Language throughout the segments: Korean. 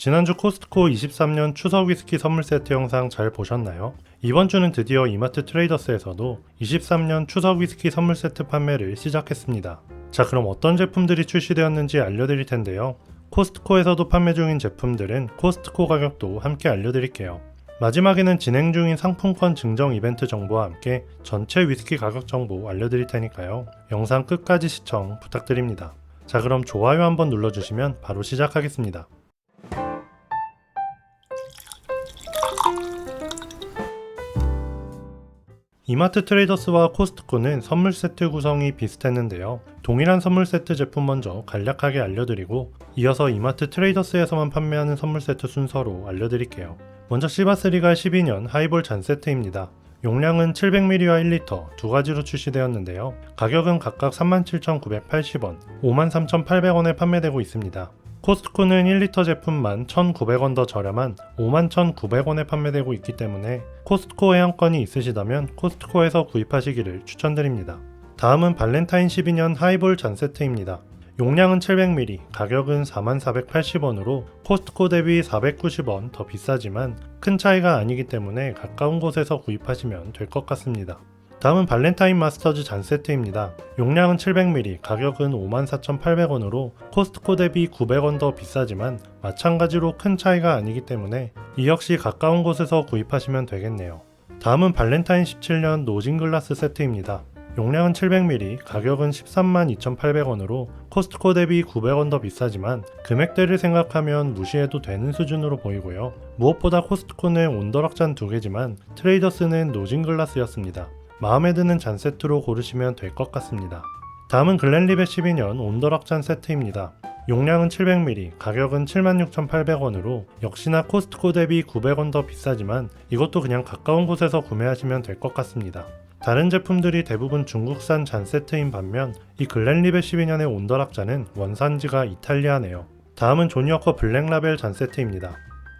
지난주 코스트코 23년 추석 위스키 선물 세트 영상 잘 보셨나요? 이번 주는 드디어 이마트 트레이더스에서도 23년 추석 위스키 선물 세트 판매를 시작했습니다. 자, 그럼 어떤 제품들이 출시되었는지 알려드릴 텐데요. 코스트코에서도 판매 중인 제품들은 코스트코 가격도 함께 알려드릴게요. 마지막에는 진행 중인 상품권 증정 이벤트 정보와 함께 전체 위스키 가격 정보 알려드릴 테니까요. 영상 끝까지 시청 부탁드립니다. 자, 그럼 좋아요 한번 눌러주시면 바로 시작하겠습니다. 이마트 트레이더스와 코스트코는 선물 세트 구성이 비슷했는데요. 동일한 선물 세트 제품 먼저 간략하게 알려드리고 이어서 이마트 트레이더스에서만 판매하는 선물 세트 순서로 알려드릴게요. 먼저 시바스리가 12년 하이볼 잔 세트입니다. 용량은 700ml와 1리터 두 가지로 출시되었는데요. 가격은 각각 37,980원, 53,800원에 판매되고 있습니다. 코스트코는 1리터 제품만 1,900원 더 저렴한 51,900원에 판매되고 있기 때문에 코스트코 회원권이 있으시다면 코스트코에서 구입하시기를 추천드립니다. 다음은 발렌타인 12년 하이볼 잔 세트입니다. 용량은 700ml, 가격은 4480원으로 코스트코 대비 490원 더 비싸지만 큰 차이가 아니기 때문에 가까운 곳에서 구입하시면 될 것 같습니다. 다음은 발렌타인 마스터즈 잔 세트입니다. 용량은 700ml, 가격은 54,800원으로 코스트코 대비 900원 더 비싸지만 마찬가지로 큰 차이가 아니기 때문에 이 역시 가까운 곳에서 구입하시면 되겠네요. 다음은 발렌타인 17년 노진 글라스 세트입니다. 용량은 700ml, 가격은 13만 2,800원으로 코스트코 대비 900원 더 비싸지만 금액대를 생각하면 무시해도 되는 수준으로 보이고요. 무엇보다 코스트코는 온더락잔 두 개지만 트레이더스는 노진 글라스였습니다. 마음에 드는 잔 세트로 고르시면 될 것 같습니다. 다음은 글렌리벳 12년 온더락잔 세트입니다. 용량은 700ml, 가격은 76,800원으로 역시나 코스트코 대비 900원 더 비싸지만 이것도 그냥 가까운 곳에서 구매하시면 될 것 같습니다. 다른 제품들이 대부분 중국산 잔 세트인 반면 이 글렌리벳 12년의 온더락잔은 원산지가 이탈리아네요. 다음은 조니워커 블랙라벨 잔 세트입니다.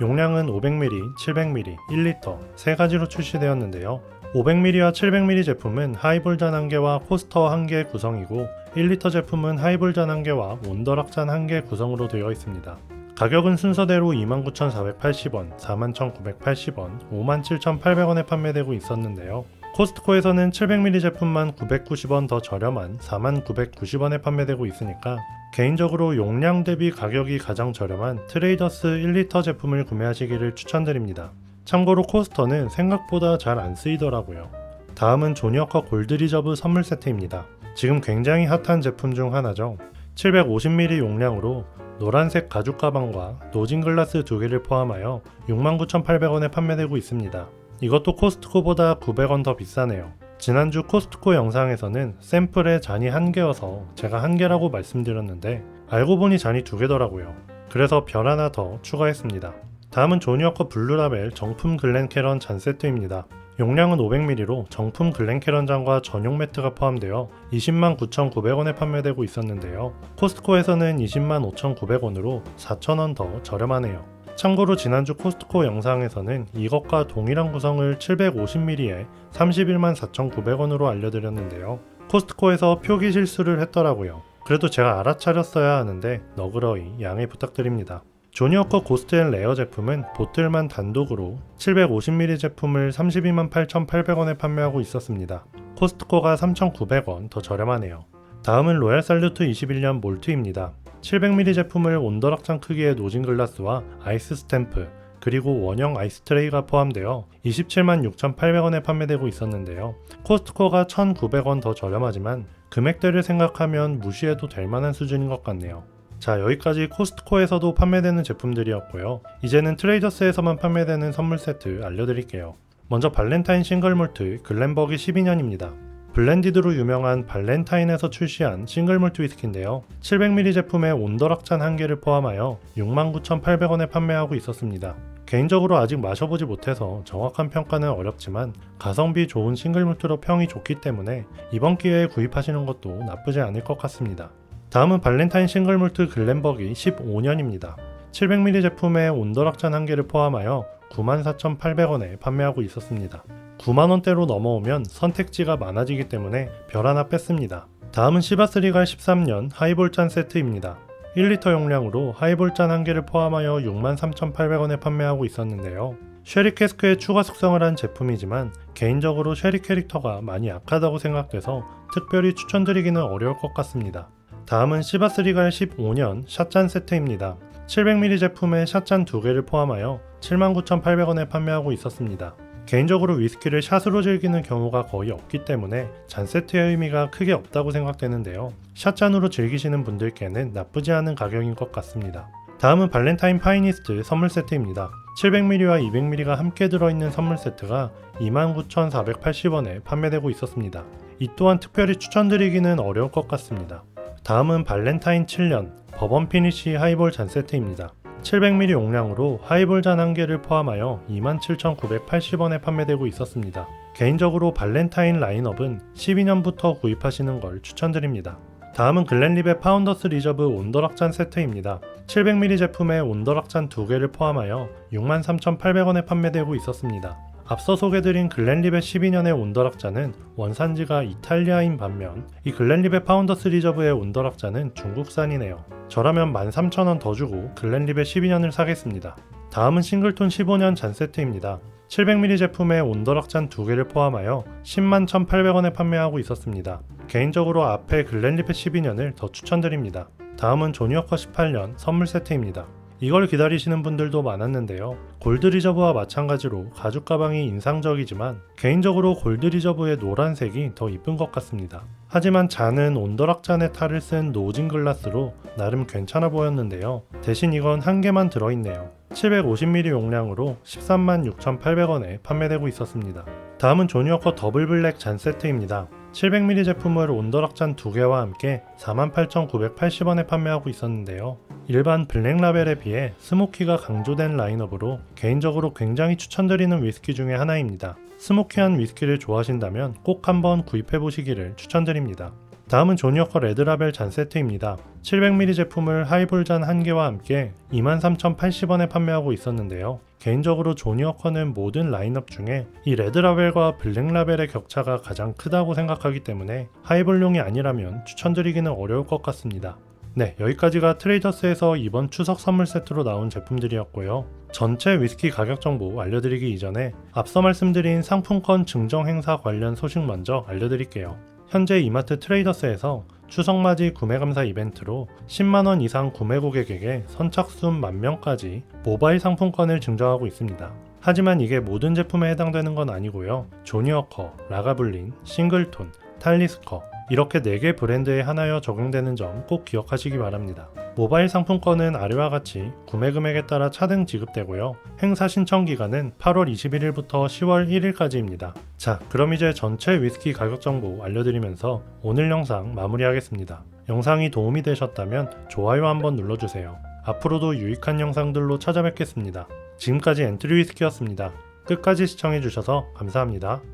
용량은 500ml, 700ml, 1리터 세 가지로 출시되었는데요. 500ml와 700ml 제품은 하이볼 잔 1개와 코스터 1개 구성이고 1리터 제품은 하이볼 잔 1개와 온더락 잔 1개 구성으로 되어 있습니다. 가격은 순서대로 29,480원, 41,980원, 57,800원에 판매되고 있었는데요. 코스트코에서는 700ml 제품만 990원 더 저렴한 4990원에 판매되고 있으니까 개인적으로 용량 대비 가격이 가장 저렴한 트레이더스 1리터 제품을 구매하시기를 추천드립니다. 참고로 코스터는 생각보다 잘 안 쓰이더라고요. 다음은 조니어커 골드 리저브 선물 세트입니다. 지금 굉장히 핫한 제품 중 하나죠. 750ml 용량으로 노란색 가죽 가방과 노진 글라스 두 개를 포함하여 69,800원에 판매되고 있습니다. 이것도 코스트코보다 900원 더 비싸네요. 지난주 코스트코 영상에서는 샘플에 잔이 한 개여서 제가 한 개라고 말씀드렸는데 알고 보니 잔이 두 개더라고요. 그래서 별 하나 더 추가했습니다. 다음은 조니워커 블루라벨 정품 글렌캐런 잔 세트입니다. 용량은 500ml로 정품 글렌캐런 잔과 전용 매트가 포함되어 20만 9,900원에 판매되고 있었는데요. 코스트코에서는 20만 5,900원으로 4,000원 더 저렴하네요. 참고로 지난주 코스트코 영상에서는 이것과 동일한 구성을 750ml에 31만 4,900원으로 알려드렸는데요. 코스트코에서 표기 실수를 했더라고요. 그래도 제가 알아차렸어야 하는데 너그러이 양해 부탁드립니다. 조니워커 고스트 앤 레어 제품은 보틀만 단독으로 750ml 제품을 32만 8,800원에 판매하고 있었습니다. 코스트코가 3,900원 더 저렴하네요. 다음은 로얄 살루트 21년 몰트입니다. 700ml 제품을 온더락장 크기의 노진 글라스와 아이스 스탬프 그리고 원형 아이스 트레이가 포함되어 27만 6,800원에 판매되고 있었는데요. 코스트코가 1,900원 더 저렴하지만 금액대를 생각하면 무시해도 될 만한 수준인 것 같네요. 자, 여기까지 코스트코에서도 판매되는 제품들이었고요. 이제는 트레이더스에서만 판매되는 선물 세트 알려드릴게요. 먼저 발렌타인 싱글몰트 글렌버기 12년입니다. 블렌디드로 유명한 발렌타인에서 출시한 싱글몰트 위스키인데요. 700ml 제품에 온더락잔 한 개를 포함하여 69,800원에 판매하고 있었습니다. 개인적으로 아직 마셔보지 못해서 정확한 평가는 어렵지만 가성비 좋은 싱글몰트로 평이 좋기 때문에 이번 기회에 구입하시는 것도 나쁘지 않을 것 같습니다. 다음은 발렌타인 싱글몰트 글렌버기 15년입니다. 700ml 제품에 온더락잔 한 개를 포함하여 94,800원에 판매하고 있었습니다. 9만원대로 넘어오면 선택지가 많아지기 때문에 별 하나 뺐습니다. 다음은 시바스리갈 13년 하이볼잔 세트입니다. 1리터 용량으로 하이볼 잔 1개를 포함하여 63,800원에 판매하고 있었는데요. 쉐리 캐스크에 추가 숙성을 한 제품이지만 개인적으로 쉐리 캐릭터가 많이 약하다고 생각돼서 특별히 추천드리기는 어려울 것 같습니다. 다음은 시바스리갈 15년 샷잔 세트입니다. 700ml 제품에 샷잔 2개를 포함하여 79,800원에 판매하고 있었습니다. 개인적으로 위스키를 샷으로 즐기는 경우가 거의 없기 때문에 잔 세트의 의미가 크게 없다고 생각되는데요. 샷잔으로 즐기시는 분들께는 나쁘지 않은 가격인 것 같습니다. 다음은 발렌타인 파이니스트 선물 세트입니다. 700ml와 200ml가 함께 들어있는 선물 세트가 29,480원에 판매되고 있었습니다. 이 또한 특별히 추천드리기는 어려울 것 같습니다. 다음은 발렌타인 7년 버번 피니쉬 하이볼 잔 세트입니다. 700ml 용량으로 하이볼 잔 한 개를 포함하여 27,980원에 판매되고 있었습니다. 개인적으로 발렌타인 라인업은 12년부터 구입하시는 걸 추천드립니다. 다음은 글렌립의 파운더스 리저브 온더락 잔 세트입니다. 700ml 제품에 온더락 잔 2개를 포함하여 63,800원에 판매되고 있었습니다. 앞서 소개드린 글렌립의 12년의 온더락 잔은 원산지가 이탈리아인 반면 이 글렌립의 파운더스 리저브의 온더락 잔은 중국산이네요. 저라면 13,000원 더 주고 글렌립의 12년을 사겠습니다. 다음은 싱글톤 15년 잔 세트입니다. 700ml 제품에 온더락 잔 2개를 포함하여 10만 1,800원에 판매하고 있었습니다. 개인적으로 앞에 글렌립의 12년을 더 추천드립니다. 다음은 조니워커 18년 선물 세트입니다. 이걸 기다리시는 분들도 많았는데요. 골드 리저브와 마찬가지로 가죽 가방이 인상적이지만 개인적으로 골드 리저브의 노란색이 더 이쁜 것 같습니다. 하지만 잔은 온더락 잔의 탈을 쓴 노진 글라스로 나름 괜찮아 보였는데요. 대신 이건 한 개만 들어있네요. 750ml 용량으로 13만 6,800원에 판매되고 있었습니다. 다음은 조니워커 더블 블랙 잔 세트입니다. 700ml 제품을 온더락 잔 2개와 함께 48,980원에 판매하고 있었는데요. 일반 블랙 라벨에 비해 스모키가 강조된 라인업으로 개인적으로 굉장히 추천드리는 위스키 중에 하나입니다. 스모키한 위스키를 좋아하신다면 꼭 한번 구입해 보시기를 추천드립니다. 다음은 조니워커 레드라벨 잔 세트입니다. 700ml 제품을 하이볼 잔 1개와 함께 23,080원에 판매하고 있었는데요. 개인적으로 조니워커는 모든 라인업 중에 이 레드라벨과 블랙라벨의 격차가 가장 크다고 생각하기 때문에 하이볼용이 아니라면 추천드리기는 어려울 것 같습니다. 네, 여기까지가 트레이더스에서 이번 추석 선물 세트로 나온 제품들이었고요. 전체 위스키 가격 정보 알려드리기 이전에 앞서 말씀드린 상품권 증정 행사 관련 소식 먼저 알려드릴게요. 현재 이마트 트레이더스에서 추석맞이 구매 감사 이벤트로 10만원 이상 구매 고객에게 선착순 만명까지 모바일 상품권을 증정하고 있습니다. 하지만 이게 모든 제품에 해당되는 건 아니고요. 조니워커, 라가블린, 싱글톤, 탈리스커 이렇게 4개 브랜드에 하나여 적용되는 점 꼭 기억하시기 바랍니다. 모바일 상품권은 아래와 같이 구매 금액에 따라 차등 지급되고요. 행사 신청 기간은 8월 21일부터 10월 1일까지입니다. 자, 그럼 이제 전체 위스키 가격 정보 알려드리면서 오늘 영상 마무리하겠습니다. 영상이 도움이 되셨다면 좋아요 한번 눌러주세요. 앞으로도 유익한 영상들로 찾아뵙겠습니다. 지금까지 엔트리 위스키였습니다. 끝까지 시청해주셔서 감사합니다.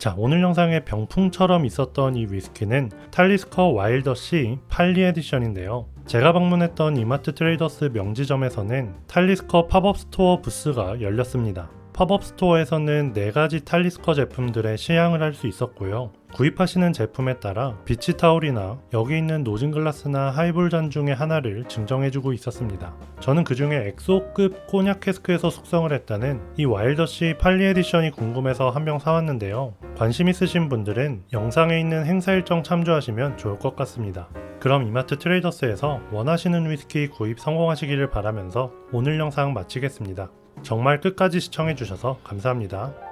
자, 오늘 영상에 병풍처럼 있었던 이 위스키는 탈리스커 와일더시 팔리 에디션인데요. 제가 방문했던 이마트 트레이더스 명지점에서는 탈리스커 팝업 스토어 부스가 열렸습니다. 팝업 스토어에서는 4가지 탈리스커 제품들의 시향을 할 수 있었고요. 구입하시는 제품에 따라 비치 타올이나 여기 있는 노진 글라스나 하이볼 잔 중에 하나를 증정해주고 있었습니다. 저는 그 중에 엑소급 꼬냑 캐스크에서 숙성을 했다는 이 와일더시 팔리 에디션이 궁금해서 한 병 사왔는데요. 관심 있으신 분들은 영상에 있는 행사 일정 참조하시면 좋을 것 같습니다. 그럼 이마트 트레이더스에서 원하시는 위스키 구입 성공하시기를 바라면서 오늘 영상 마치겠습니다. 정말 끝까지 시청해주셔서 감사합니다.